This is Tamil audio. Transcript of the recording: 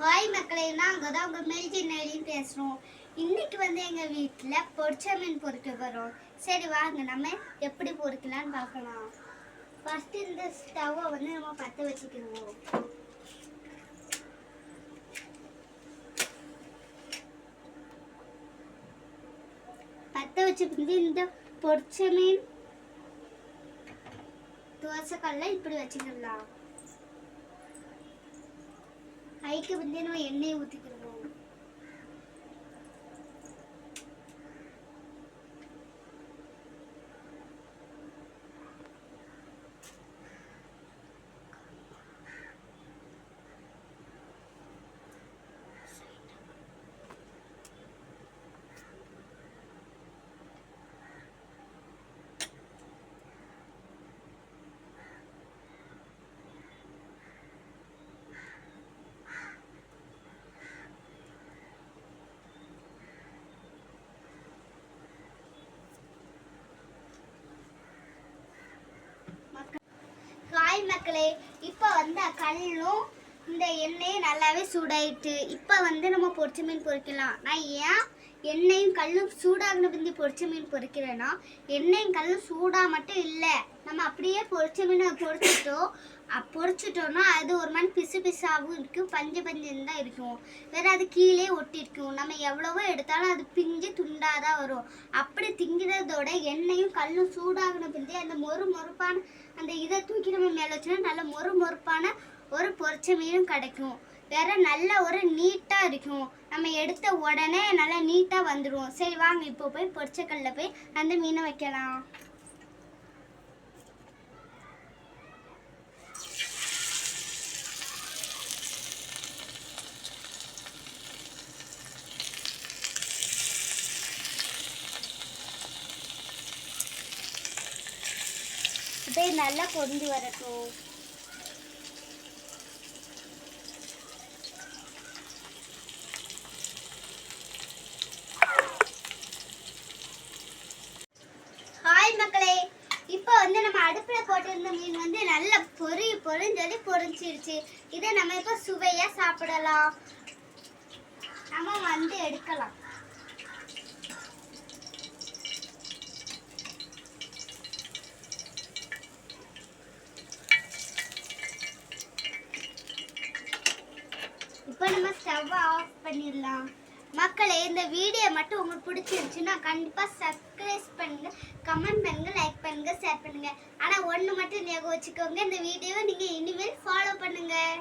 ஹாய் மக்களே நாங்கள் தான் உங்கள் மெல்ஜி நெலியும் பேசுகிறோம் இன்னைக்கு வந்து எங்கள் வீட்டில் பொரிச்ச மீன் பொரிக்க வரோம் சரி வாங்க நம்ம எப்படி பொரிக்கலாம்னு பார்க்கலாம். ஃபஸ்ட்டு இந்த ஸ்டவ்வை வந்து நம்ம பற்ற வச்சுக்கிடுவோம். பற்ற வச்சு வந்து இந்த பொரிச்ச மீன் தோசைக்கல்ல இப்படி வச்சுக்கிடலாம். ஐக்கு வந்து நம்ம எண்ணெய் ஊற்றிக்கிடுவோம் மக்களே இப்போ வந்து கல்லும் இந்த எண்ணெயும் நல்லாவே சூடாயிட்டு இப்போ வந்து நம்ம பொரிச்ச மீன் பொரிக்கலாம் நான் ஏன் எண்ணெயும் கல்லும் சூடாகின பிந்தி பொரிச்ச மீன் பொறிக்கிறேன்னா எண்ணெயும் கல்லும் சூடாக மட்டும் இல்லை. நம்ம அப்படியே பொரிச்ச மீனை பொரிச்சிட்டோம். அ- அது ஒரு மாதிரி பிசு பிசாவும் இருக்கும் பஞ்சு பஞ்சுன்னு தான் இருக்கும். வேற அது கீழே ஒட்டிருக்கும். நம்ம எவ்வளவோ எடுத்தாலும் அது பிஞ்சு துண்டாக தான் வரும். அப்படி திங்கிறதோட எண்ணெயும் கல்லும் சூடாகின பிந்தி அந்த மொறு மொறுப்பான அந்த இதை தூக்கி நம்ம மேலே வச்சோன்னா நல்ல மொறு மொறுப்பான ஒரு பொறிச்ச மீனும் கிடைக்கும். வேற நல்ல ஒரு நீட்டாக இருக்கும். நம்ம எடுத்த உடனே நல்லா நீட்டாக வந்துடும் சரி வாங்க இப்போ போய் பொரிச்ச கல்லில் போய் அந்த மீனை வைக்கலாம். அப்படியே நல்லா பொரிஞ்சு வரட்டும். ஹாய் மக்களே இப்போ வந்து நம்ம அடுப்பில் போட்டிருந்த மீன் வந்து நல்லா பொறி பொறிஞ்சு சொல்லி பொரிஞ்சிருச்சு இதை நம்ம இப்போ சுவையாக சாப்பிடலாம் நம்ம வந்து எடுக்கலாம் இப்போ நம்ம ஸ்டவ் ஆஃப் பண்ணிடலாம். மக்களே இந்த வீடியோ மட்டும் உங்களுக்கு பிடிச்சிருந்துச்சுன்னா கண்டிப்பாக சப்ஸ்கிரைப் பண்ணுங்க கமெண்ட் பண்ணுங்க லைக் பண்ணுங்க ஷேர் பண்ணுங்க. ஆனால் ஒன்று மட்டும் ஞாபகம் வச்சுக்கோங்க இந்த வீடியோவை நீங்கள் இனிமேல் ஃபாலோ பண்ணுங்கள்